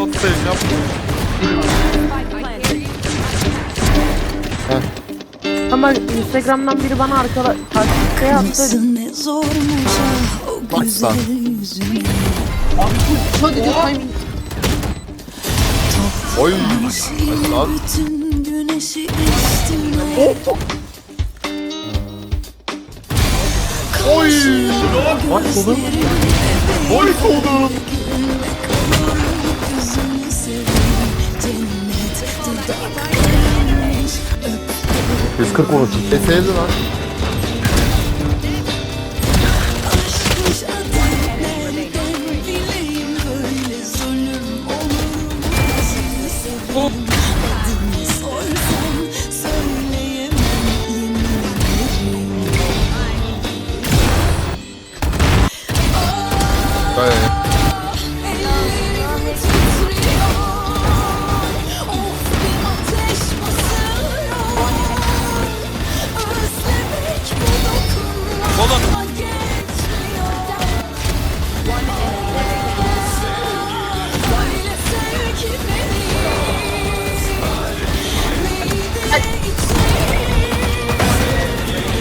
Çok seveceğim. Ama Instagram'dan biri bana arkada takipte attı. Nasıl ne zormuş ah o Bak güzel yüzüne Oy. Lan. Bütün güneşi üstüne Oy. Bak oğlum. Oy oğlum. 140 vurur. E sevdi lan. Aşkmış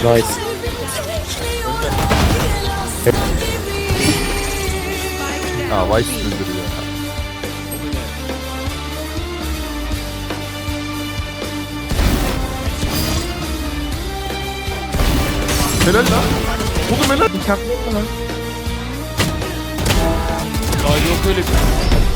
Nice. Ha Vice öldürüyor. Helal lan. Oğlum helal. Ya yok öyle bir.